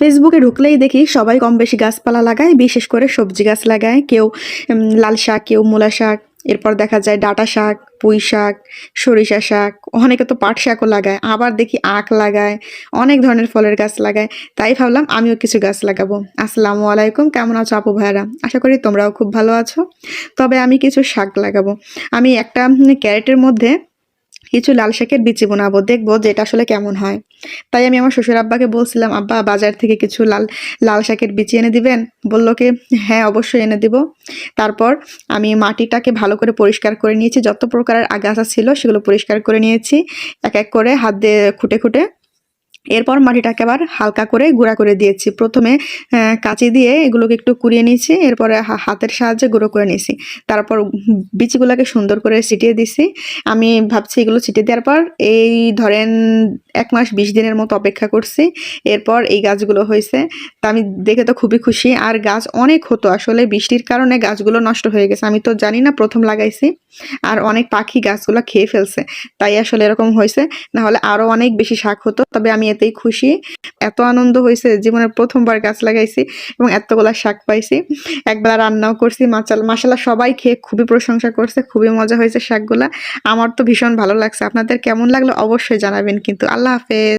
ফেসবুকে ঢুকলেই দেখি সবাই কম বেশি গাছপালা লাগায়, বিশেষ করে সবজি গাছ লাগায়। কেউ লাল শাক, কেউ মূলা শাক, এরপর দেখা যায় ডাটা শাক, পুঁই শাক, সরিষা শাক, অনেকে তো পাট শাকও লাগায়। আবার দেখি আখ লাগায়, অনেক ধরনের ফলের গাছ লাগায়। তাই ভাবলাম আমিও কিছু গাছ লাগাবো। আসসালামু আলাইকুম, কেমন আছো আপু ভাইয়ারা? আশা করি তোমরাও খুব ভালো আছো। তবে আমি কিছু শাক লাগাবো। আমি একটা ক্যারেটের মধ্যে কিছু লাল শাকের বিচি বোনাবো। দেখব যেটা আসলে কেমন হয়। তাই আমি আমার শ্বশুর আব্বাকে বলছিলাম, আব্বা, বাজার থেকে কিছু লাল লাল শাকের বিচি এনে দিবেন? বলল কি? হ্যাঁ অবশ্যই এনে দিব। তারপর আমি মাটিটাকে ভালো করে পরিষ্কার করে নিয়েছি। যত প্রকারের আগাছা ছিল সেগুলো পরিষ্কার করে নিয়েছি। এক এক করে হাত দিয়ে খুঁটে খুঁটে এরপর মাটিটাকে আবার হালকা করে গুঁড়া করে দিয়েছি। প্রথমে কাঁচি দিয়ে এগুলোকে একটু কুড়িয়ে নিয়েছি, এরপরে হাতের সাহায্যে গুঁড়ো করে নিয়েছি। তারপর বিচিগুলোকে সুন্দর করে ছিটিয়ে দিছি আমি ভাবছি এগুলো ছিটিয়ে দেওয়ার পর এই ধরেন এক মাস বিশ দিনের মতো অপেক্ষা করছি। এরপর এই গাছগুলো হয়েছে। তা আমি দেখে তো খুবই খুশি। আর গাছ অনেক হতো আসলে বৃষ্টির কারণে গাছগুলো নষ্ট হয়ে গেছে। আমি তো জানি না প্রথম লাগাইছি। আর অনেক পাখি গাছগুলো খেয়ে ফেলছে। তাই আসলে এরকম হয়েছে। না হলে আরও অনেক বেশি শাক হতো। তবে আমি এতেই খুশি। এত আনন্দ হয়েছে, জীবনের প্রথমবার গাছ লাগাইছি এবং এতগুলা শাক পাইছি। একবার রান্নাও করছি মাচাল মাসালা সবাই খেয়ে খুবই প্রশংসা করছে, খুবই মজা হয়েছে শাকগুলা। আমার তো ভীষণ ভালো লাগছে। আপনাদের কেমন লাগল অবশ্যই জানাবেন, কিন্তু আল্লাহ হাফেজ।